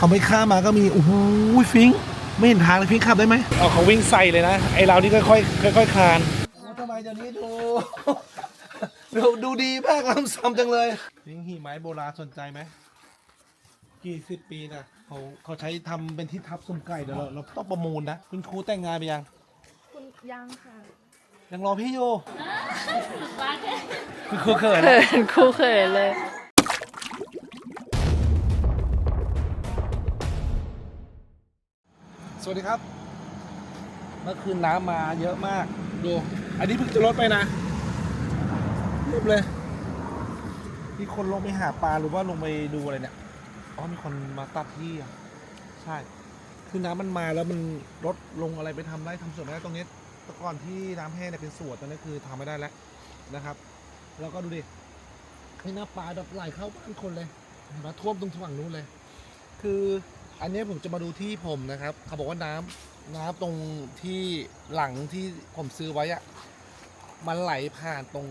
เขาไม่ข้ามมาก็มีโอ้โหฟิงค์ไม่เห็นทางเลยฟิงค์ขับได้ไหมเอาเขาวิ่งใส่เลยนะ ไอเรานี่ค่อยๆค่อยๆคลานทำไมเดี๋ยวนี้ดูดูดูดีมากลำซ้ำจังเลยฟิงค์หีไม้โบราณสนใจไหมกี่สิบปีนะเขาเขาใช้ทำเป็นที่ทับสุ่มไก่เดี๋ยวเราเราต้องประมูลนะ คุณครูแต่งงานไปยัง คุณยังค่ะยังรอพี่อยู่คุณครูเขินเขินครูเขินเลย สวัสดีครับ เมื่อคืนน้ำมาเยอะมาก ดู อันนี้เพิ่งจะลดไปนะเรียบเลยมีคนลงไปหาปลาหรือว่าลงไปดูอะไรเนี่ย อ๋อ มีคนมาตัดที่อะ ใช่ คือน้ำมันมาแล้วมันลดลงอะไรไปทำได้ทำสวนไม่ได้ตรงนี้แต่ก่อนที่น้ำแห้งเนี่ยเป็นสวนตอนนี้คือทำไม่ได้แล้วนะครับ แล้วก็ดูดิให้หน้าปลาแบบไหลเข้าบ้านคนเลยเห็นไหมาท่วมตรงฝั่งนู้นเลย คือ อันนี้ผมจะมาดูที่ผมนะครับ เขาบอกว่าน้ำน้ำตรงที่หลังที่ผมซื้อไว้อะมันไหลผ่านตรง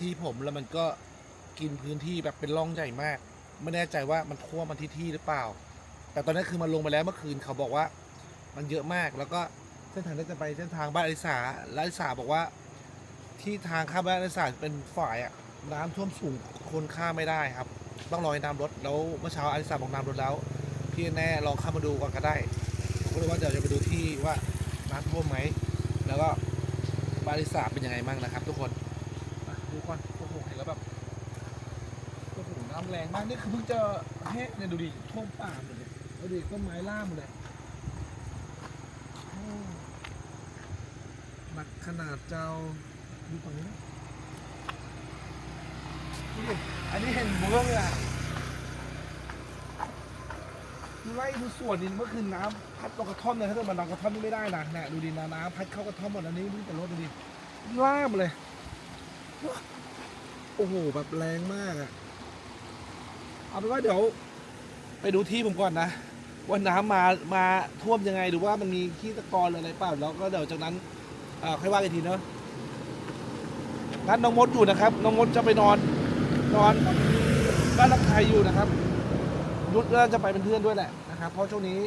ที่ผมแล้วมันก็กินพื้นที่แบบเป็นร่องใหญ่มาก ไม่แน่ใจว่ามันท่วมมันที่ที่หรือเปล่า แต่ตอนนี้นคือมันลงไปแล้วเมื่อคืนเขาบอกว่า มันเยอะมากแล้วก็เส้นทางที่จะไปเส้นทางบ้านอิสาและอลิสาบอกว่า ที่ทางข้ามบ้านอิสาเป็นฝ่ายอะน้ำท่วมสูงคนข้ามไม่ได้ครับ ต้องรอให้น้ำลดแล้วเมื่อเช้าอลิสาบอกน้ำลดแล้วพี่แน่ลองเข้ามาดูก่อนก็ได้ผมก็เลยว่าเดี๋ยวจะไปดูที่ว่าน้ำท่วมไหมแล้วก็บาริสาเป็นยังไงบ้างนะครับ ทุกคนดูก่อนโอ้โหเห็นแล้วแบบโอ้โหน้ำแรงมากนี่คือเพิ่งจะแห้งเนี่ยดูดิท่วมป่าหมดเลยดูดิต้นไม้ล่ามหมดเลยหนักขนาดเจ้าดูตรงนี้ดูดิ อันนี้เห็นเบื้องเลยอะไล่ดูส่วนดินเมื่อคืนน้ำพัดตกกระท่อมเลยถ้าเกิดมันดังกระท่อมนี่ไม่ได้นะเนี่ยดูดินน้ำพัดเข้ากระท่อมหมดแล้วนี่นี่แต่รถดูดิล่ามเลย โอ้โหแบบแรงมากอะเอาเป็นว่าเดี๋ยว ไปดูที่ผมก่อนนะว่าน้ำมามาท่วมยังไงหรือว่ามันมีขี้ตะกอนหรืออะไรเปล่าแล้วก็เดี๋ยวจากนั้นอ่าค่อยว่ากันทีเนาะนัดน้องมดอยู่นะครับ น้องมดจะไปนอน นอนบ้านรักไทยอยู่นะครับ ยุทธก็จะไปเป็นเพื่อนด้วยแหละนะครับ เพราะช่วงนี้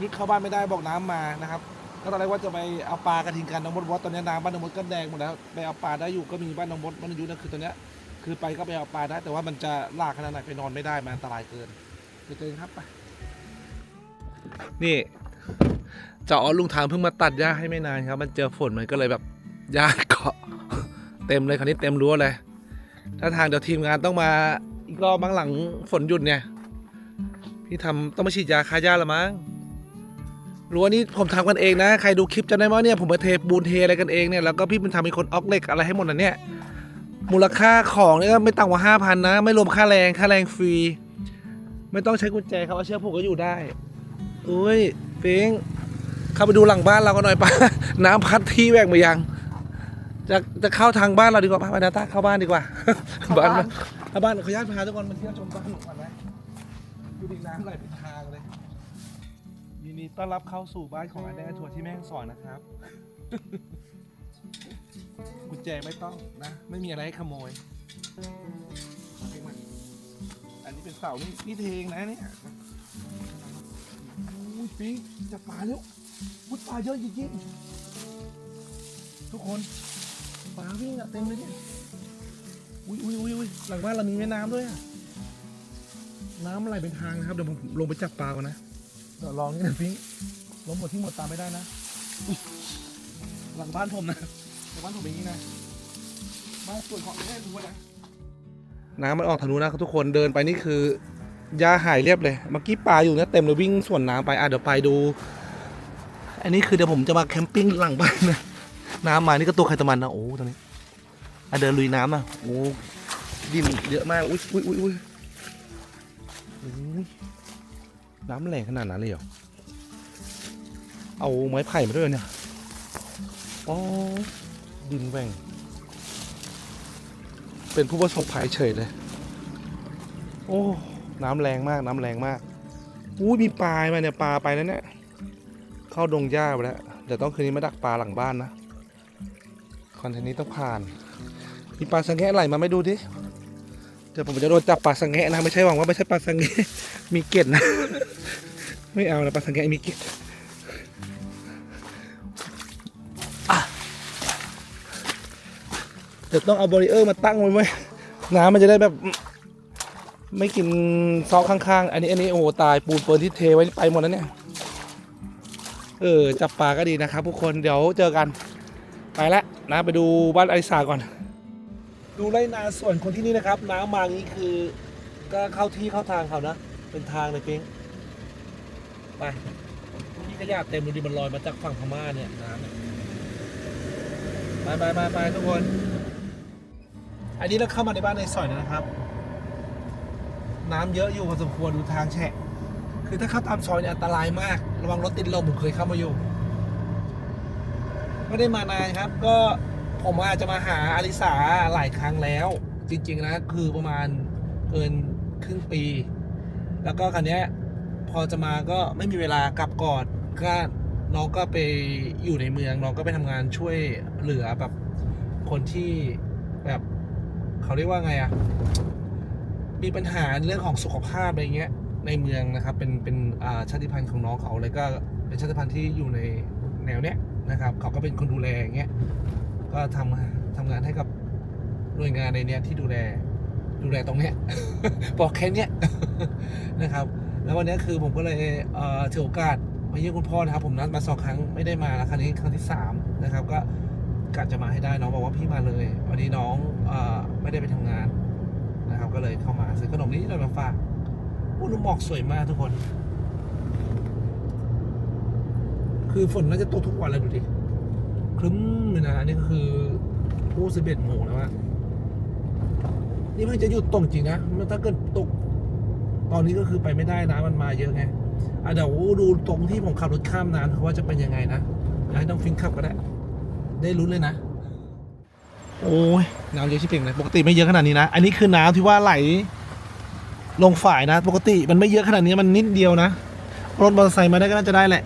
ยุทธเข้าบ้านไม่ได้บอกน้ำมานะครับก็ตอนแรกว่าจะไปเอาปลากระทิงกันน้องมดว่าตอนนี้น้ำบ้านน้องมดก็แดงหมดแล้วไปเอาปลาได้อยู่ก็มีบ้านน้องมดบ้านยุทธนะคือตอนเนี้ยคือไปก็ไปเอาปลาได้ แต่ว่ามันจะลากขนาดไหนไปนอนไม่ได้มันอันตรายเกินเดี๋ยวเจอกันครับไปนี่เจ้าออลุงทางเพิ่งมาตัดหญ้าให้ไม่นานครับ มันเจอฝนมันก็เลยแบบหญ้าเกาะ เต็มเลยคราวนี้เต็มรั้วเลย ถ้าทางเดี๋ยวทีมงานต้องมาอีกรอบบางหลังฝนหยุดเนี่ย พี่ทำต้องมาฉีดยาฆ่าหญ้าละมั้งรั้วนี้ผมทำกันเองนะ ใครดูคลิปจะได้ไหมเนี่ยผมมาเทปูนเทอะไรกันเองเนี่ยแล้วก็พี่เป็นทำเป็นคนออกเหล็กอะไรให้หมดนะเนี่ยมูลค่าของเนี่ยก็ไม่ต่ำกว่าห้าพันนะ ไม่รวมค่าแรงค่าแรงฟรี ไม่ต้องใช้กุญแจครับเอาเชือกผูกก็อยู่ได้อุ้ยฟิงเข้าไปดูหลังบ้านเรากันหน่อยปะน้ำพัดที่แหวกมายัง จะจะเข้าทางบ้านเราดีกว่าปะไปนาตาเข้าบ้านดีกว่า บ้านถ้าบ้านขออนุญาตพาทุกคนมาเที่ยวชมบ้านหน่อยก่อนนะดูดิน้ำไหลเป็นทางเลยยินดีต้อนรับเข้าสู่บ้านของอาแดทัวร์ที่แม่ฮ่องสอนนะครับกุญแจไม่ต้องนะ ไม่มีอะไรให้ขโมยเอาไปมาอันนี้เป็นเสานี่นี่เทงนะเนี่ยอุ้ยปิ๊งจับปลาแล้วอุ้ยปลาเยอะจริงๆทุกคน ปลาวิ่งอะเต็มเลยเนี่ย อุ้ยอุ้ยอุ้ยอุ้ยหลังบ้านเรามีแม่น้ำด้วยอะน้ำไหลเป็นทางนะครับ เดี๋ยวผมลงไปจับปลาก่อนนะ เดี๋ยวลองนี่นะปิ๊งล้มหมดที่หมดตามไม่ได้นะอุ๊ยหลังบ้านผมนะหลังบ้านผมเป็นอย่างนี้นะ บ้านส่วนของแม่ทุกคนนะ น้ำมันออกทางนู้นะครับทุกคน เดินไปนี่คือหญ้าหายเรียบเลย เมื่อกี้ปลาอยู่เนี่ยเต็มเลยวิ่งส่วนน้ำไป อะเดี๋ยวไปดู อันนี้คือเดี๋ยวผมจะมาแคมปิ้งหลังบ้านนะ น้ำมานี่ก็ตัวใครตัวมันนะโอ้ตรงนี้อะเดินลุยน้ำนะโอ้ดินเยอะมากอุ้ยอุ้ยอุ้ยอุ้ยน้ำแรงขนาดนั้นเลยเหรอเอาไม้ไผ่มาด้วยเนี่ยอ๋อดินแหว่งเป็นผู้ประสบภัยเฉยเลย โอ้ น้ำแรงมาก น้ำแรงมากอุ้ยมีปลามาเนี่ย ปลาไปแล้วเนี่ย เข้าดงหญ้าไปแล้ว เดี๋ยวต้องคืนนี้มาดักปลาหลังบ้านนะ คอนเทนต์นี้ต้องผ่าน มีปลาสังแกะไหลมาไม่ดูดิ เดี๋ยวผมจะโดนจับปลาสังเงะนะ ไม่ใช่หวังว่าไม่ใช่ปลาสังเงะมีเกล็ดนะ ไม่เอานะปลาสังเงะมีเกล็ดเดี๋ยวต้องเอาบริเออร์มาตั้งไว้ไว้น้ำมันจะได้แบบ ไม่กินซอกข้างๆ อันนี้อันนี้โอ้โหตายปูนเปินที่เทไว้ไปหมดแล้วเนี่ย เออ จับปลาก็ดีนะครับทุกคนเดี๋ยวเจอกัน ไปแล้ว นะ ไปดูบ้านอลิสาก่อน ดูไรนาส่วนคนที่นี่นะครับ น้ำมางี้คือก็เข้าที่เข้าทางเขานะ เป็นทางเลยเป้งไปนี่ขยะเต็มดูดิมันลอยมาจากฝั่งพม่าเนี่ยน้ำเนี่ยไปไปไปไปทุกคน อันนี้เราเข้ามาในบ้านในซอยนะครับ น้ำเยอะอยู่พอสมควรดูทางแฉะ คือถ้าเข้าตามซอยเนี่ยอันตรายมาก ระวังรถติดลมผมเคยเข้ามาอยู่ ไม่ได้มานานครับ ก็ผมอาจจะมาหาอลิสาหลายครั้งแล้ว จริง ๆ นะ คือประมาณเกินครึ่งปี แล้วก็คันนี้ยพอจะมาก็ไม่มีเวลากลับก่อนก็น้องก็ไปอยู่ในเมืองน้องก็ไปทำงานช่วยเหลือแบบคนที่แบบเขาเรียกว่าไงอะมีปัญหาเรื่องของสุขภาพอะไรเงี้ยในเมืองนะครับ เป็นเป็นอ่าชาติพันธุ์ของน้องเขาเลยก็เป็นชาติพันธุ์ที่อยู่ในแนวเนี้ย นะครับเขาก็เป็นคนดูแลอย่างเงี้ยก็ทำทำงานให้กับหน่วยงานในเนี้ยที่ดูแลดูแลตรงเนี้ยบอกแค่เนี้ยนะครับ แล้ววันนี้คือผมก็เลยเอ่อถือโอกาสมาเยี่ยมคุณพ่อนะครับ ผมนัดมาสองครั้งไม่ได้มาแล้วครั้งนี้ครั้งที่สามนะครับ ก็กะจะมาให้ได้น้องบอกว่าพี่มาเลย วันนี้น้องอไม่ได้ไปทำงานนะครับ ก็เลยเข้ามาซื้อขนมนี้เรามาฝากอู้นหมอกสวยมากทุกคน คือฝนน่าจะตกทุกวันเลยดูดิครึ้มเลยนะอันนี้ก็คือผู้สิบเอ็ดโมงแล้วอะนี่เพิ่งจะหยุดตกจริงนะมันถ้าเกิดตก ตอนนี้ก็คือไปไม่ได้นะมันมาเยอะไงอะเดี๋ยวดูตรงที่ผมขับรถข้ามน้ำว่าจะเป็นยังไงนะอยากให้น้องฟิงขับก็ได้ ได้ลุ้เลยนะ โอ้ยน้ำเยอะชิบเป่งเลยปกติไม่เยอะขนาดนี้นะ อันนี้คือน้ำที่ว่าไหล ลงฝ่ายนะ ปกติมันไม่เยอะขนาดนี้มันนิดเดียวนะรถมอเตอร์ไซค์มาได้ก็น่าจะได้แหละ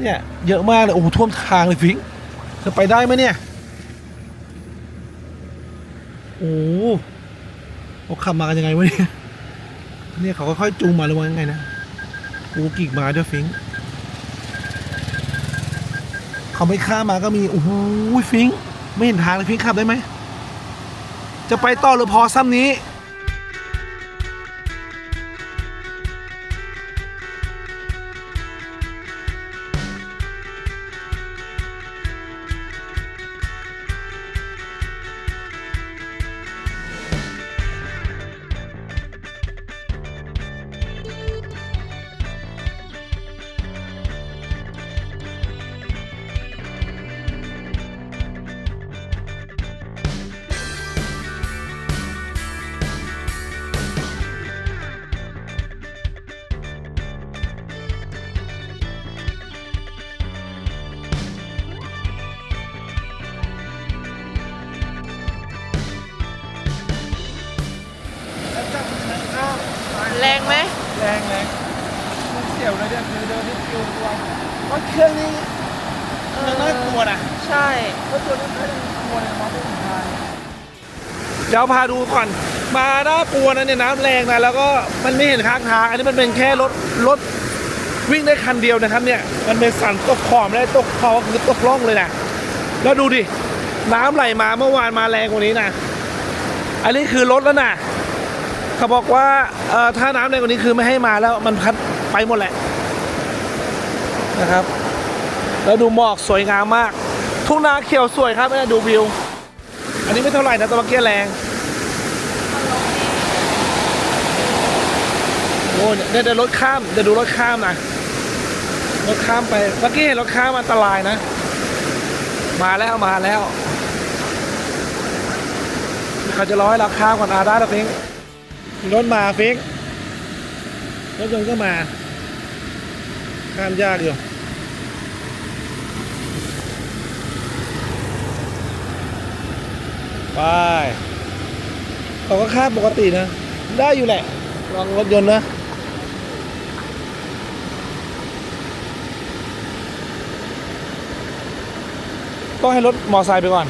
เนี่ยเยอะมากเลยโอ้ท่วมทางเลยฟิงจะไปได้ไหมเนี่ยโอ้เขาขับมากันยังไงวะเนี่ยเนี่ยเขาก็ค่อยจูงมาหรือว่ายังไงนะโอ้กิกมาด้วยฟิงเขาไม่ข้ามมาก็มีโอ้โหฟิง ไม่เห็นทางเลยฟิงขับได้ไหมจะไปต่อหรือพอซ้ำนี้ ดี๋ยวพาดูก่อนมาน่ากลัวนะเนี่ยน้ำแรงนะแล้วก็มันไม่เห็นข้างทาง อันนี้มันเป็นแค่รถรถวิ่งได้คันเดียวนะครับเนี่ยมันเป็นสันตกขอบไม่ได้ตกคอคือตกร่องเลยนะแล้วดูดิน้ำไหลมาเมื่อวานมาแรงกว่านี้นะอันนี้คือรถแล้วนะเขาบอกว่าเอ่อถ้าน้ำแรงกว่านี้คือไม่ให้มาแล้วมันพัดไปหมดแหละนะครับ แล้วดูหมอกสวยงามมากทุ่งนาเขียวสวยครับดูวิว อันนี้ไม่เท่าไหร่นะตะวันเกียแรง โอ้เนี่ยเดี๋ยวเดี๋ยวรถข้ามเดี๋ยวดูรถข้ามนะรถข้ามไปเมื่อกี้เห็นรถข้ามอันตรายนะ มาแล้วมาแล้วเขาจะร้อยเราข้ามก่อนอาได้แล้วพิงรถมาฟิกรถยนต์ก็มา ข้ามยากอยู่ไปเขาก็ข้ามปกตินะ ได้อยู่แหละลองรถยนต์นะ ต้องให้รถมอไซค์ไปก่อน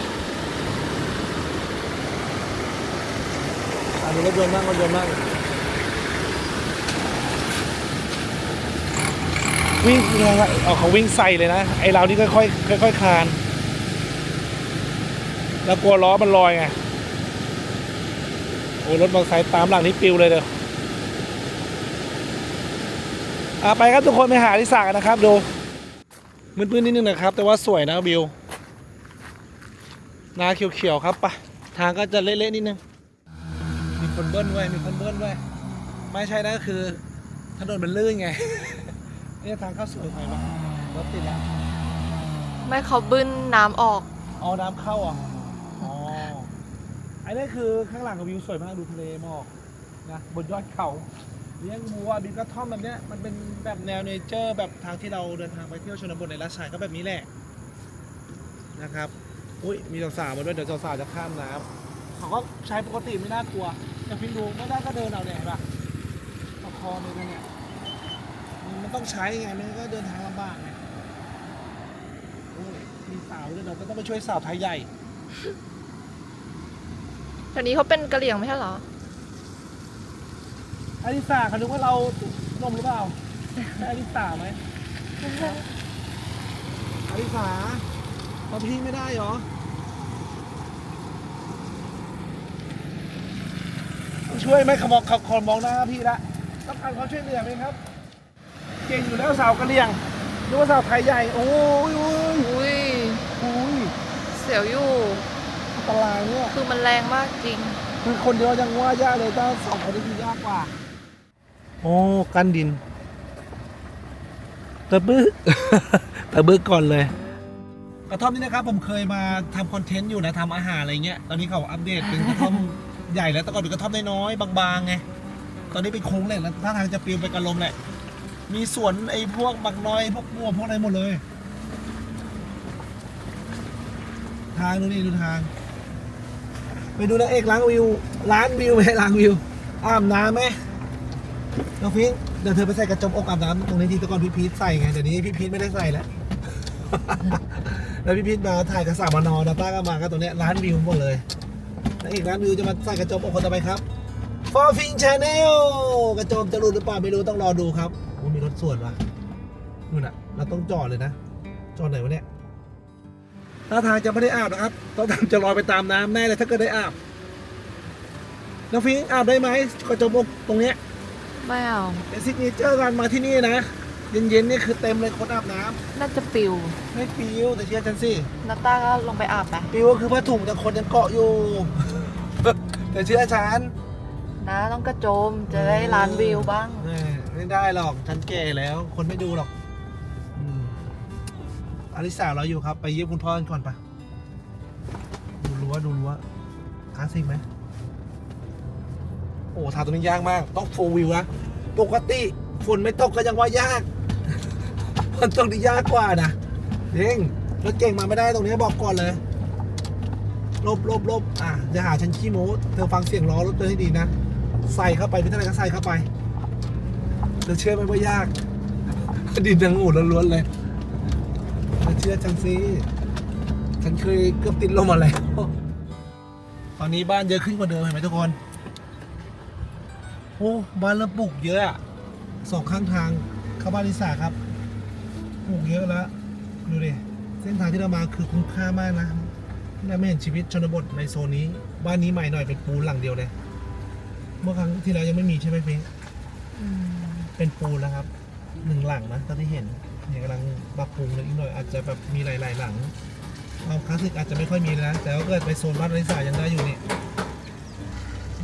ดูรถยนต์บ้างรถยนต์บ้างวิ่งเอาเขาวิ่งใส่เลยนะ ไอเรานี่ค่อยๆค่อยๆคลาน แล้วกลัวล้อมันลอยไง โอ้รถมอเตอร์ไซค์ตามหลังนี่ปิวเลยเด้ออะไปครับทุกคนไปหาที่สากันนะครับ ดูมืดๆนิดนึงนะครับ แต่ว่าสวยนะวิว นาเขียวๆครับไปะทางก็จะเละๆนิดนึง มีคนเบิ้ลไว้ยมีคนเบิ้ลไว้ยไม่ใช่นะคือถนนมันลื่นไงเนี่ยทางเข้าสวยไหมวะรถติดแล้วไม่เขาบึ้นน้ำออก เอาน้ำเข้าอะอ๋ออันนี้คือข้างหลังวิวสวยมากดูทะเลหมอกนะบนยอดเขาเลี้ยงวัวบินกระท่อมแบบเนี้ยมันเป็นแบบแนวเนเจอร์แบบทางที่เราเดินทางไปเที่ยวชนบทในราชายก็แบบนี้แหละนะครับ อุ้ยมีสาวๆมาด้วยเดี๋ยวสาวๆจะข้ามน้ำเขาก็ใช้ปกติไม่น่ากลัวแต่พิมดูไม่ได้ก็เดินเอาเนี่ยเห็นปะประคองไปเนี่ยมันต้องใช้ไงไม่งั้นก็เดินทางลำบากไงโอ้ยมีสาวด้วยเราก็ต้องไปช่วยสาวไทยใหญ่ตอนนี้เขาเป็นกะเหรี่ยงไม่ใช่เหรออลิสาเขาดูว่าเรานมหรือเปล่าใช่อลิสาไหมอลิสาเราทิ้งไม่ได้เหรอ ช่วยไหมเขามองเขาคนมองหน้าพี่ละต้องการความช่วยเหลือไหมครับ เก่งอยู่แล้วสาวกะเหรี่ยงดูว่าสาวไทยใหญ่โอ้ยโอ้ยอุ้ยโอ้ยเสียวอยู่อันตรายเนี่ยคือมันแรงมากจริง คือคนเดียวยังว่ายากเลยถ้าสองคนนี้คือยากกว่าโอ้กันดินตะบึกตะบึกก่อนเลย กระท่อมนี่นะครับผมเคยมาทำคอนเทนต์อยู่นะทำอาหารอะไรเงี้ย ตอนนี้เขาอัปเดตเป็นกระท่อม ใหญ่แล้วแต่ก่อนเป็นกระท่อมน้อยๆบางๆไงตอนนี้เป็นโค้งเลยแล้วท่าทางจะปลิวไปกระลมแหละ มีสวนไอ้พวกบักน้อยพวกบัวพวกอะไรหมดเลย ทางดูนี่ดูทาง ไปดูนางเอกล้างวิวร้านวิวไม่ใช่ล้างวิวอาบน้ำไหมน้องพิงเดี๋ยวเธอไปใส่กระจมอกอาบน้ำตรงนี้ทีแตะก่อนพี่พีทใส่ไงเดี๋ยวนี้พี่พีทไม่ได้ใส่แล้วแล้วพี่พีทมาถ่ายกับสามนอดาต้าก็มาก็ตรงเนี้ยร้านวิวหมดเลย นางเอกร้านวิวจะมาใส่กระจมอกคนต่อไปครับ For Fin Channel กระจมจะหลุดหรือเปล่าไม่รู้ต้องรอดูครับโอ้มีรถสวนว่ะนู่นน่ะ เราต้องจอดเลยนะ จอดไหนวะเนี่ยท่าทางจะไม่ได้อาบนะครับ ต้องทำจะลอยไปตามน้ำแน่เลยถ้าเกิดได้อาบน้องฟิงอาบได้ไหมกระจมอกตรงเนี้ยไม่เอาเป็นซิกเนเจอร์กันมาที่นี่นะ เย็นๆนี่คือเต็มเลยคนอาบน้ำน่าจะปิวไม่ปิวแต่เชื่อฉันสินาต้าก็ลงไปอาบไปปิวก็คือผ้าถุงแต่คนยังเกาะอยู่ แต่เชื่อฉันนะต้องกระโจมจะได้ล้านวิวบ้างแหม่ไม่ได้หรอกฉันแก่แล้ว คนไม่ดูหรอกอืมอลิสาเราอยู่ครับ ไปเยี่ยมคุณพ่อกันก่อนปะดูรั้วดูรั้วคลาสสิกไหมโอ้ทางตรงนี้ยากมาก ต้องโฟวิวนะปกติฝนไม่ตกก็ยังว่ายาก มันตรงนี้ยากกว่านะเด้งรถเก่งมาไม่ได้ตรงนี้บอกก่อนเลยลบลบลบอะอย่าหาฉันขี้โม้เธอฟังเสียงล้อรถเดินให้ดีนะใส่เข้าไปพี่ท่าไรก็ใส่เข้าไปเธอเชื่อไหมว่ายากดินดังอูดล้วนๆเลยเธอเชื่อฉันสิฉันเคยเกือบติดลมมาแล้วตอนนี้บ้านเยอะขึ้นกว่าเดิมเห็นไหมทุกคนโอ้บ้านเริ่มปลูกเยอะอะสองข้างทางเข้าบ้านลิสาครับ ปลูกเยอะแล้วดูดิเส้นทางที่เรามาคือคุ้มค่ามากนะที่เราไม่เห็นชีวิตชนบทในโซนนี้ บ้านนี้ใหม่หน่อยเป็นปูนหลังเดียวเลย เมื่อครั้งที่แล้วยังไม่มีใช่ไหมพิงเป็นปูนแล้วครับหนึ่งหลังนะตอนที่เห็นเนี่ยกำลังปรับปรุงเลยอีกหน่อยอาจจะแบบมีหลาย ๆ หลังความคลาสสิกอาจจะไม่ค่อยมีนะแต่ว่าเกิดไปโซนบ้านอลิสายังได้อยู่นี่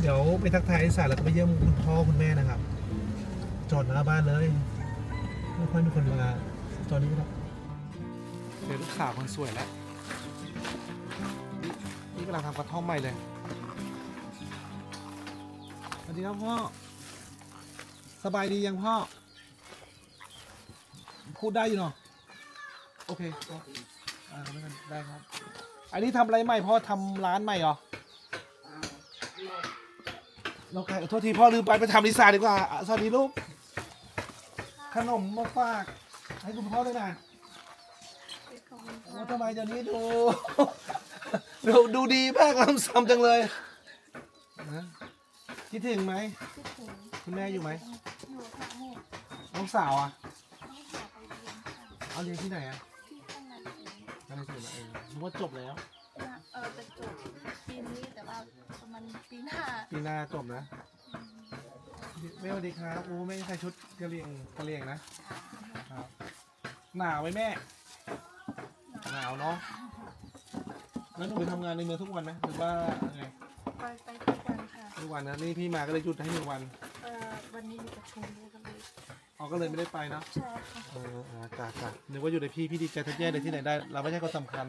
เดี๋ยวไปทักทายอลิสาแล้วก็ไปเยี่ยมคุณพ่อคุณแม่นะครับ จอดหน้าบ้านเลยไม่ค่อยมีคนมา จอดนี้ก็ได้เดี๋ยวลูกสาวคนสวยแล้ว นี่กำลังทำกระท่อมใหม่เลยสวัสดีครับพ่อ สบายดียังพ่อ พูดได้อยู่เนาะโอเคพ่ออ่าไม่เป็นได้ครับ อันนี้ทำอะไรใหม่พ่อทำร้านใหม่เหรอโอเคโทษทีพ่อลืมไปไปทำลิซ่าดีกว่าอะสวัสดีลูก ขนมมาฝาก ให้คุณพ่อด้วยนะโอ้ทำไมเดี๋ยวนี้ดูดูดูดีมากลำซ้ำจังเลยนะคิดถึงไหม คิดถึงคุณแม่อยู่ไหมอยู่ค่ะแม่น้องสาวอะต้องหาไปเรียนค่ะเอาเรียนที่ไหนอะที่ข้างในเองนั่นสินะเออรู้ว่าจบแล้ว นะเออจะจบปีนี้แต่ว่าประมาณปีหน้าปีหน้าจบนะ แม่สวัสดีครับโอ้แม่ใส่ชุดกะเหรี่ยงกะเหรี่ยงนะครับหนาวไหมแม่ หนาวเนาะแล้วหนูไปทำงานในเมืองทุกวันไหมหรือว่าไงไปไปทุกวันค่ะทุกวันนะนี่พี่มาก็เลยหยุดให้หนึ่งวันเออวันนี้มีประชุมด้วยก็เลยเขาก็เลยไม่ได้ไปเนาะใช่ค่ะเออเออจ้าจ้านึกว่าอยู่ในพี่พี่ดีใจแท้แย่เลยที่ไหนได้ เราไม่ใช่คนสำคัญ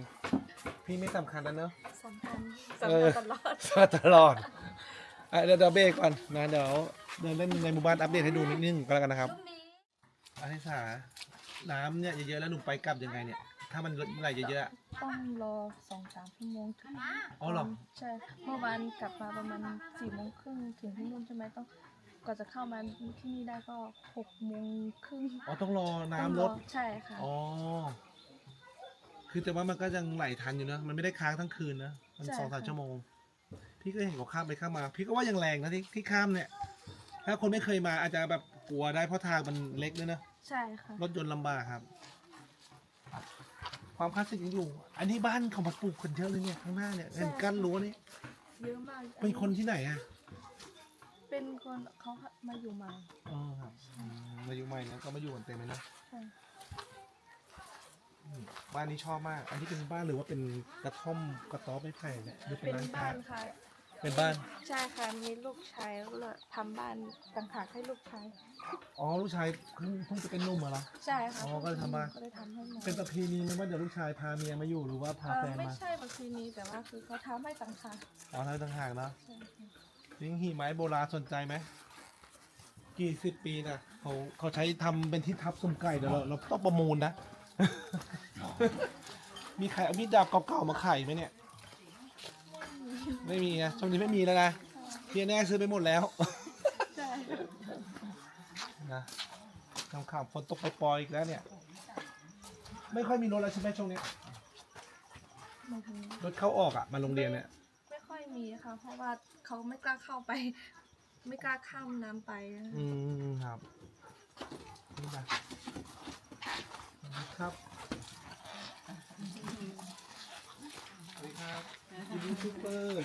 พี่ไม่สำคัญแล้วเนอะ สำคัญเอสำอคัญตลอด ตลอดอะเดี๋ยวเดี๋ยวเบรกก่อนนะเดี๋ยว เดินเล่นในหมู่บ้านอัปเดตให้ดูนิดนึงก็แล้วกันนะครับลูกนี้อาทิสาน้ำเนี่ยเยอะๆแล้วหนูไปกลับยังไงเนี่ย ถ้ามันไหลเยอะๆอะ ต้องรอสองสามชั่วโมงถึงอ๋อเหรอ ใช่เมื่อวานกลับมาประมาณสี่โมงครึ่งถึงที่นู่นใช่ไหมต้องกว่อนจะเข้ามาที่นี่ได้ก็หกโมงครึ่งอ๋อต้องรอน้ำลด ต้องรอใช่ค่ะอ๋อ คือแต่ว่ามันก็ยังไหลทันอยู่นะ มันไม่ได้ค้างทั้งคืนนะ มันใช่สองสามค่ะชั่วโมง พี่ก็เห็นเขาข้ามไปข้ามมา พี่ก็ว่ายังแรงนะที่ที่ข้ามเนี่ย ถ้าคนไม่เคยมาอาจจะแบบกลัวได้เพราะทางมันเล็กด้วยนะใช่ค่ะรถยนต์ลำบากครับ ความคลาสสิกยังอยู่ อันนี้บ้านเขามาปลูกกันเยอะเลยเนี่ยข้างหน้าเนี่ยเห็นกั้นรั้วนี่เยอะมากเป็นคนที่ไหนอะเป็นคนเขามาอยู่มาอ๋อครับอืมมาอยู่ใหม่นะก็มาอยู่กันเต็มเลยนะใช่อืมบ้านนี้ชอบมาก อันนี้เป็นบ้านหรือว่าเป็นกระท่อมกระต๊อบไม้ไผ่เนี่ยหรือเป็นเป็นร้านค้าบ้านค่ะ เป็นบ้าน ใช่ค่ะมีลูกชายแล้วก็เลยทำบ้านต่างหากให้ลูกชายอ๋อลูกชายเพิ่งเพิ่งจะเป็นหนุ่มเหรอ ใช่ค่ะอ๋อก็เลยทำบ้าน ก็เลยทำให้มาเป็นประเพณีไหมว่าเดี๋ยวลูกชายพาเมียมาอยู่หรือว่าพาเอแฟอนไม่มาใช่บางทีนี้แต่ว่าคือเขาทำให้ต่างหากอ๋อทางต่างหากเนาะใช่ค่ะลิงหีไม้โบราณสนใจไหมกี่สิบปีนะเขาเขาใช้ทำเป็นที่ทับสุ่มไก่เดี๋ยวเราเราต้องประมูลนะ มีใครเอามีดดาบเก่าๆมาขายไหมเนี่ย ไม่มีนะช่วงนี้ไม่มีแล้วนะพี่แน่ซื้อไปหมดแล้วใช่นะคำข่าวฝนตกปล่อยๆอีกแล้วเนี่ย ไม่ค่อยมีรถแล้วใช่ไหมช่วงนี้บางทีรถเข้าออกอะมาโรงเรียนเนี่ย ไม่ค่อยมีค่ะ เพราะว่าเขาไม่กล้าเข้าไป ไม่กล้าข้ามน้ำไปอืมครับนี่นะครับสวัสดี ครับยูทูบเบอร์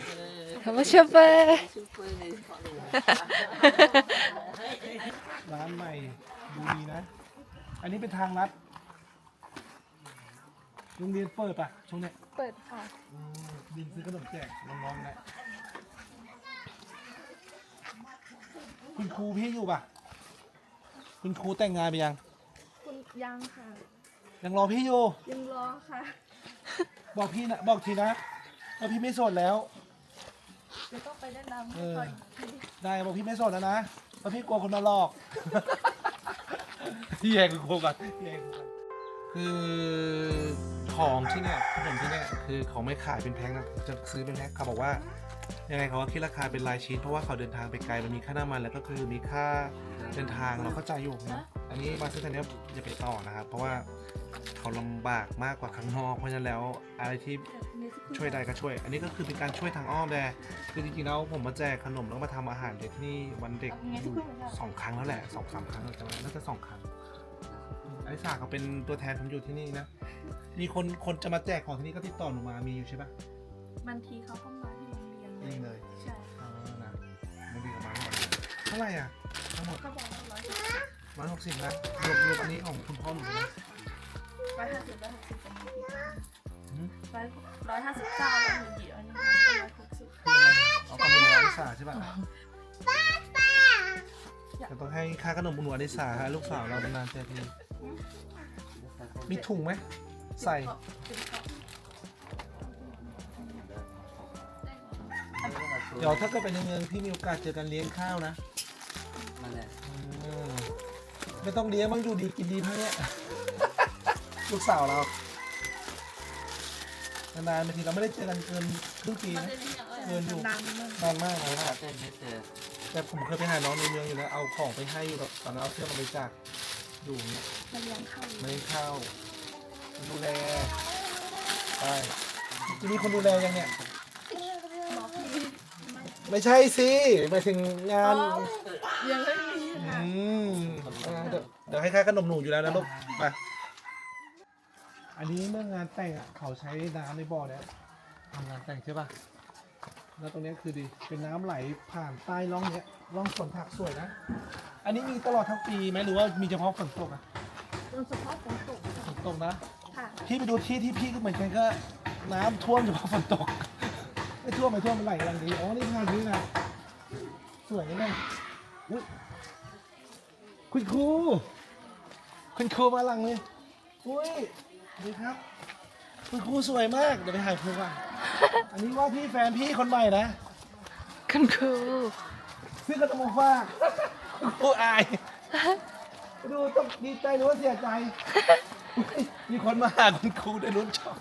ทำมาเชฟเปอร์ร้านใหม่ดูดีนะ อันนี้เป็นทางลัดโรงเรียนเปิดปะช่วงเนี้ยเปิดค่ะอืมบินซื้อขนมแจกน้องๆนะคุณครูพี่อยู่ปะคุณครูแต่งงานไปยัง คุณยังค่ะ ยังรอพี่อยู่ ยังรอค่ะ บอกพี่นะบอกทีนะว่าพี่ไม่โสดแล้วเดี๋ยวต้องไปแนะนำเอให้อก่อนอีกทีได้บอกพี่ไม่โสดแล้วนะเพราะพี่กลัวคนมาหลอก พี่แย่งคุณครูก่อนพี่แย่งคุณครูก่อนคือของที่เนี่ยขนมที่เนี่ยคือเขาไม่ขายเป็นแพ็คนะจะซื้อเป็นแพ็คเขาบอกว่ายังไงเขาก็คิดราคาเป็นรายชิ้นเพราะว่าเขาเดินทางไปไกลมันมีค่าน้ำมันแล้วก็คือมีค่าเดินทางเราเข้าใจอยู่นะ อันนี้มาซื้อทางนี้อย่าไปต่อนะครับ เพราะว่าเขาลำบากมากกว่าข้างนอก เพราะฉะนั้นแล้วอะไรที่เดี๋ยวมีสักครู่ช่วยได้ก็ช่วย อันนี้ก็คือเป็นการช่วยทางอ้อมแต่คือจริงๆแล้วผมมาแจกขนมแล้วก็มาทำอาหารเด็กที่นี่วันเด็กอยู่สองครั้งแล้วแหละสองสามครั้งแล้วจำไม่ได้น่าจะสองครั้งไอ้สาเขาเป็นตัวแทนผมอยู่ที่นี่นะ มีคนคนจะมาแจกของที่นี่ก็ติดต่อหนูมามีอยู่ใช่ปะบางทีเขาก็มาที่โรงเรียนนี่เลยใช่อ๋อนะมันดีกับมาหมดเท่าไหร่อะทั้งหมดเขาบอกว่าร้อย ร้อยหกสิบนะรวมรวมอันนี้ของคุณพ่อหนูนะร้อยห้าสิบร้อยหกสิบเป็นกี่ร้อยร้อยห้าสิบเก้าแล้วหนึ่งเดียวอันนี้ร้อยหกสิบเอาความเป็นอลิสาใช่ป่ะจะต้องให้ค่าขนมอุนหนูอลิสาฮะลูกสาวเรานานๆเจอทีมีถุงไหมใส่เดี๋ยวถ้าเกิดไปในเมืองพี่มีโอกาสเจอกันเลี้ยงข้าวนะนั่นและอืม ไม่ต้องเลี้ยงมั้งอยู่ดีกินดีพักเนี้ย ลูกสาวเรานานๆบางทีเราไม่ได้เจอกันเกินครึ่งปีนะเกินอยู่ดังมากนานมากเลยนะเต้นไม่เจอแต่ผมเคยไปหาน้องในเมืองอยู่แล้วเอาของไปให้อยู่แบบตอนนั้นเอาเสื้อมาบริจาคอยู่เนี่ยมันยังเข้าอยู่ไม่ได้เข้าดูแลใช่ทีนี้คนดูแลยังเนี่ยบอกพี่ไม่ใช่สิหมายถึงงานยังไม่มีอืมอ่า เดี๋ยวเดี๋ยวให้ค่าขนมหนูอยู่แล้วนะลูกไปอันนี้เมื่องานแต่งอะเขาใช้น้ำในบ่อเนี้ยทำงานแต่งใช่ป่ะ แล้วตรงเนี้ยคือดี เป็นน้ำไหลผ่านใต้ร่องเนี้ยร่องสวนผักสวยนะ อันนี้มีตลอดทั้งปีไหมหรือว่ามีเฉพาะฝนตกอะโดยเฉพาะฝนตกฝนตกนะ ค่ะ พี่ไปดูที่ที่พี่ก็เหมือนกันก็ น้ำท่วมเฉพาะฝนตก ไม่ท่วมไม่ท่วมมันไหลอย่างดี อ๋อ นี่งานนี้นะสวยนะอุ๊ยคุณครู คุณครูมาหลังเลยอุ้ยสวัสดีครับ คุณครูสวยมากเดี๋ยวไปถ่ายครูก่อนอันนี้ว่าพี่แฟนพี่คนใหม่นะคุณครูซื้อกระตงมาฝากคุณครูอาย ดูต้องดีใจหรือว่าเสียใจอุ๊ยมีคนมาหาคุณครูได้ลุ้นช็อก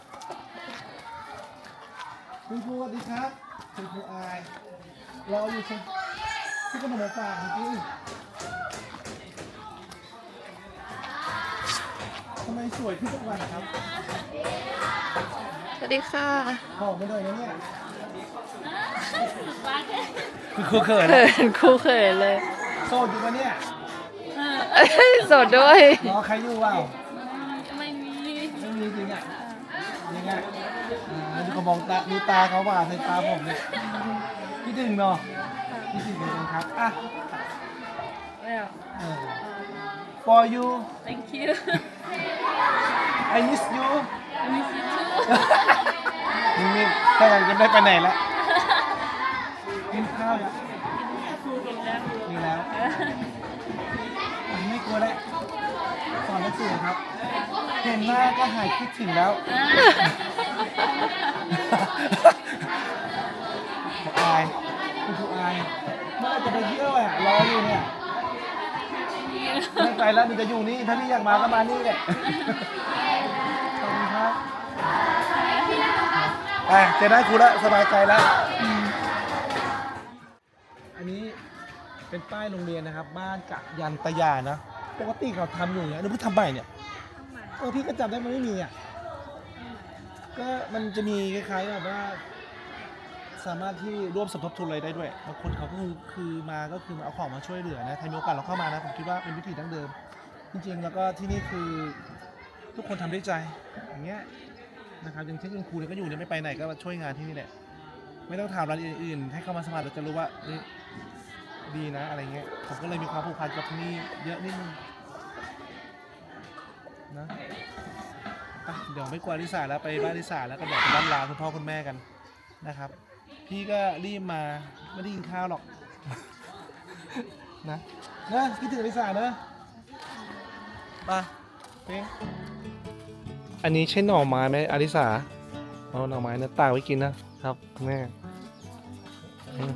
คุณครูสวัสดีครับคุณครูอาย เราอยู่ที่ที่ขนมฝากจริง ทำไมสวยขึ้นทุกวันครับสวัสดีค่ะหอมไปเลยนะเนี่ยคุณครูเขินเขินครูเขินเลยโสดอยู่ปะเนี่ยสดด้วย รอใครอยู่เปล่าไม่มีไม่มีจริงอะยังไงอ่าดูเขามองตาดูตาเขาว่าในตาผมเนี่ยพี่ถึงเนาะพี่ถึงจริงๆครับอะ well เออ for you thank you I miss you I miss you too นี่ถ้ากันจะไม่ไปไหนแล้วกินข้าวยังครูกินแล้วมีแล้วอะไม่กลัวแล้วสอนหนังสือครับ เห็นหน้าก็หายคิดถึงแล้วบอกอายคุณครูอายเมื่อไหรจะไปเที่ยวอะรออยู่เนี่ยไม่ไปแล้วมีจะอยู่นี่ ถ้าพี่อยากมาก็มานี่แหละ ไปเจอได้ครูแล้วสบายใจแล้วอันนี้เป็นป้ายโรงเรียนนะครับ บ้านกะยันตยานะ ปกติเขาทำอยู่อย่างเงี้ยนึกว่าทำใหม่เนี่ยเออพี่ก็จำได้มันไม่มีอะ ก็มันจะมีคล้ายๆแบบว่า สามารถที่ร่วมสมทบทุนอะไรได้ด้วยบางคนเขาก็คือคือมาก็คือมาเอาของมาช่วยเหลือนะใครมีโอกาสเราเข้ามานะผมคิดว่าเป็นวิธีดั้งเดิม จริงๆ แล้วก็ที่นี่คือทุกคนทำด้วยใจอย่างเงี้ย นะครับอย่างเช่นคุณครูเนี่ยก็อยู่เนี่ยไม่ไปไหนก็มาช่วยงานที่นี่แหละไม่ต้องถามรายละเอียดอื่น ให้เข้ามาสมัครเราจะรู้ว่าเอ้ยดีนะอะไรเงี้ยผมก็เลยมีความผูกพันกับที่นี่เยอะนิดนึงนะอะเดี๋ยวไม่กลัวลิสาแล้วไปบ้านลิสาแล้วก็เดี๋ยวไปบ้านลาคุณพ่อคุณแม่กันนะครับ พี่ก็รีบมาไม่ได้กินข้าวหรอก นะนะคิดถึงลิสาเนอะไปเป้ง อันนี้ใช่หน่อไม้ไหมอลิสาเอาหน่อไม้นะตากไว้กินนะครับคุณแม่อืม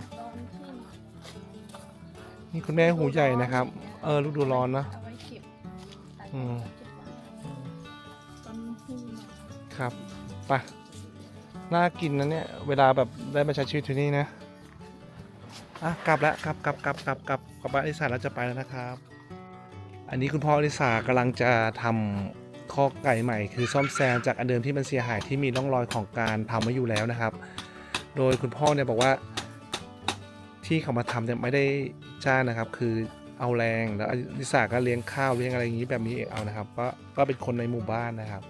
นี่คุณแม่หูใหญ่นะครับ เออฤดูร้อนนะเอาไว้เก็บอืมเก็บไว้ตอนหูหน่อยครับไปน่ากินนะเนี่ยเวลาแบบได้มาใช้ชีวิตที่นี่นะอะกลับแล้วกลับกลับกลับกลับกลับกลับบ้านอลิสาแล้วจะไปแล้วนะครับ อันนี้คุณพ่ออลิสากำลังจะทำ คอกไก่ใหม่คือซ่อมแซมจากอันเดิมที่มันเสียหายที่มีร่องรอยของการทำไว้อยู่แล้วนะครับ โดยคุณพ่อเนี่ยบอกว่าที่เขามาทำเนี่ยไม่ได้จ้างนะครับ คือเอาแรงแล้วอลิสาก็เลี้ยงข้าวเลี้ยงอะไรอย่างนี้แบบนี้เองเอานะครับ ก็ก็เป็นคนในหมู่บ้านนะครับ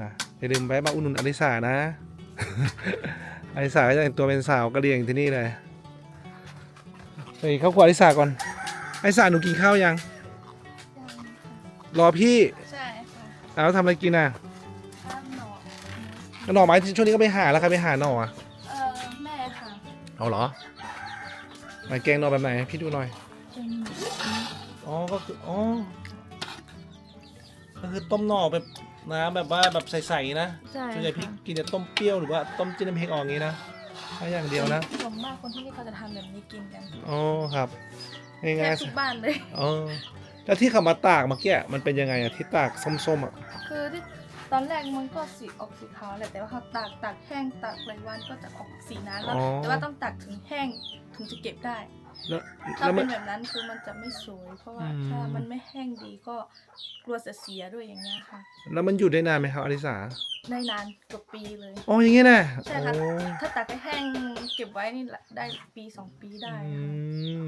นะอย่าลืมแวะมาอุดหนุนอลิสานะอลิสาก็จะแต่งตัวเป็นสาวกะเหรี่ยงที่นี่เลยไปเข้าครัวอลิสาก่อนอลิสาหนูกินข้าวยังรอพี่ ใช่ค่ะแล้วทำอะไรกินอะข้ามหนอหน่อไม้ที่ช่วงนี้ก็ไปหาแล้วครับไปหาหน่ออะเออแม่ค่ะเอาเหรอมาแกงหน่อแบบไหนให้พี่ดูหน่อย เป็นอ๋อ ก็คืออ๋อก็คือต้มหน่อแบบน้ำแบบว่าแบบใสๆนะใช่ส่วนใหญ่พี่กินจะต้มเปรี้ยวหรือว่าต้มจิ้มน้ำพริกออกอย่างนี้นะแค่อย่างเดียวนะส่วนมากคนที่นี่เขาจะทำแบบนี้กินกันอ๋อครับแทง่ายบทุกบ้านเลย ๆอ๋อ แล้วที่เขามาตากเมื่อกี้มันเป็นยังไงอะที่ตากส้มๆอะคือที่ตอนแรกมันก็สีออกสีขาวแหละแต่ว่าเขาตากตากแห้งตากหลายวันก็จะออกสีนั้นแล้ว แต่ว่าต้องตากถึงแห้งถึงจะเก็บได้ แล้วถ้าแล้วมัเป็นน แบบนั้นคือมันจะไม่สวย เพราะว่าอืม ถ้ามันไม่แห้งดีก็กลัวจะเสียด้วยอย่างเงี้ยค่ะ แล้วมันอยู่ได้นานไหมครับอลิสาได้นานเกือบปีเลย อ๋ออย่างงี้นะใช่ค่ะ โอ้ถ้าตากให้แห้งเก็บไว้นี่ได้ปีสองปีได้อืค่ะ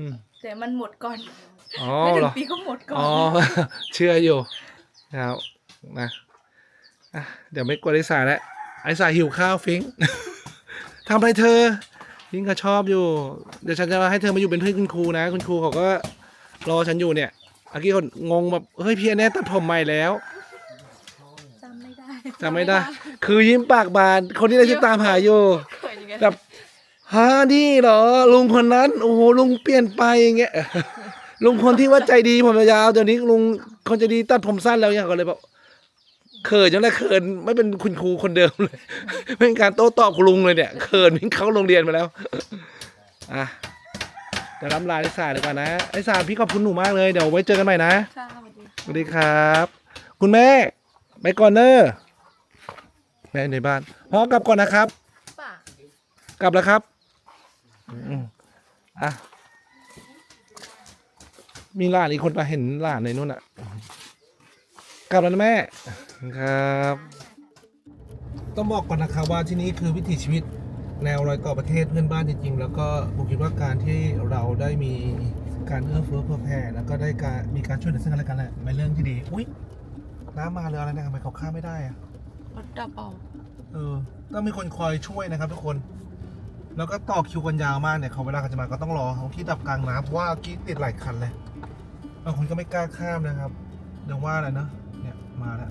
มแต่มันหมดก่อนอ๋อไม่ถึเหรงอปีก็หมดก่อน อ๋อ เชื่ออยู่นะครับนะอะเดี๋ยวไม่กลัวอลิสาแล้วอลิสาหิวข้าวฟิงค์ ทำอะไรเธอ ฟิงค์ก็ชอบอยู่ เดี๋ยวฉันจะให้เธอมาอยู่เป็นเพื่อนคุณครูนะ คุณครูเขาก็รอฉันอยู่เนี่ยเมื่อกี้คนงงแบบเฮ้ยพี่แน่ตัดผมใหม่แล้วจำไม่ได้จำไม่ได้ คือยิ้มปากบาน คนที่ได้ที่ตามหาอยู่เคยยังไงแบบฮะนี่เหรอ ลุงคนนั้น โอ้โหลุงเปลี่ยนไปอย่างเงี้ยลุงคนที่ว่าใจดีผมยาวๆเดี๋ยวนี้ลุงคนใจดีตัดผมสั้นแล้วอย่างก็เลยแบบ เขินจังเลยเขินไม่เป็นคุณครูคนเดิมเลยเป็นการโต้ตอบคุณลุงเลยเนี่ยเขินวิ่งเข้าโรงเรียนมาแล้วอะเดี๋ยวรับลาไอ้สาดีกว่านะไอ้สาพี่ขอบคุณหนูมากเลยเดี๋ยวไว้เจอกันใหม่นะค่ะสวัสดีสวัสดีครับ คุณแม่ ไปก่อนเนอะแม่ในบ้านพ่อกลับก่อนนะครับ ป่ะกลับแล้วครับอืมอะมีหลานอีกคนมาเห็นหลานในนู่นอะ กลับแล้วนะแม่ ครับ ต้องบอกก่อนนะครับว่าที่นี่คือวิถีชีวิตแนวรอยต่อประเทศเพื่อนบ้านจริงๆ แล้วก็ผมคิดว่าการที่เราได้มีการเอื้อเฟื้อเผื่อแผ่แล้วก็ได้การมีการช่วยเหลือซึ่งกันและกันแหละเป็นเรื่องที่ดี อุ้ยน้ำมาเรืออะไรเนะทำไมเขาข้ามไม่ได้อะรถดับออกเออต้องมีคนคอยช่วยนะครับทุกคน แล้วก็ต่อคิวกันยาวมากเนี่ยเขาเวลาเขาจะมาก็ต้องรอเขาที่ดับกลางน้ำเพราะว่ากี้ติดหลายคันเลยบางคนก็ไม่กล้าข้ามนะครับเดี๋ยวว่าอะไรเนอะเนี่ยมาแล้ว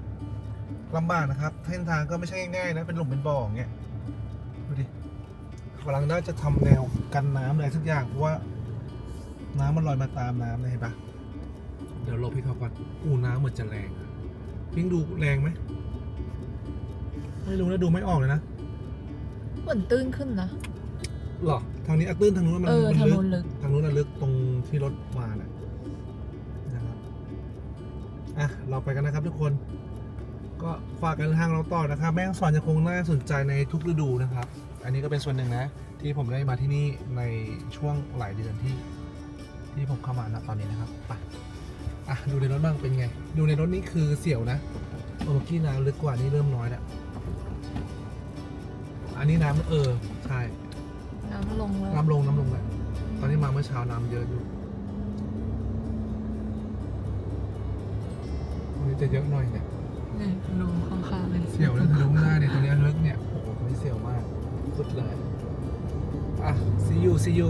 ลำบากนะครับเส้นทางก็ไม่ใช่ง่ายๆนะ เป็นหลุมเป็นบ่ออย่างเงี้ยดูดิกำลังน่าจะทำแนวกันน้ำอะไรสักอย่างเพราะว่า น้ำมันลอยมาตามน้ำเลยเห็นปะเดี๋ยวหลบพี่เขาก่อนอูน้ำเหมือนจะแรงอะพิงดูแรงไหมไม่รู้นะดูไม่ออกเลยนะเหมือนตื้นขึ้นนะหรอทางนี้อะตื้นทางนู้นมันเออมันทางลึนู้กนลึกทางนู้นน่ะลึกตรงที่รถมาน่ะนะครับอะเราไปกันนะครับทุกคน ก็ฝากกันทางเราต่อนะครับ แม่งสอนยังคงน่าสนใจในทุกฤดูนะครับ อันนี้ก็เป็นส่วนหนึ่งนะ ที่ผมได้มาที่นี่ในช่วงหลายเดือนที่ ที่ผมเข้ามาณตอนนี้นะครับไปอะดูในรถบ้างเป็นไง ดูในรถนี่คือเสี่ยวนะเออที่น้ำลึกกว่านี้เริ่มน้อยแล้วอันนี้น้ำเออใช่น้ำลงแล้วน้ำลงน้ำลงแหละตอนนี้มาเมื่อเช้าน้ำเยอะอยู่วันนี้จะเยอะหน่อยเนี่ย นี่รูข้างๆเลยเสี่ยวแล้วทะลุหน้าเนี่ยตรงนี้ลึกเนี่ยโอ้โหตรงนี้เสี่ยวมากสุดเลยอะ see you see you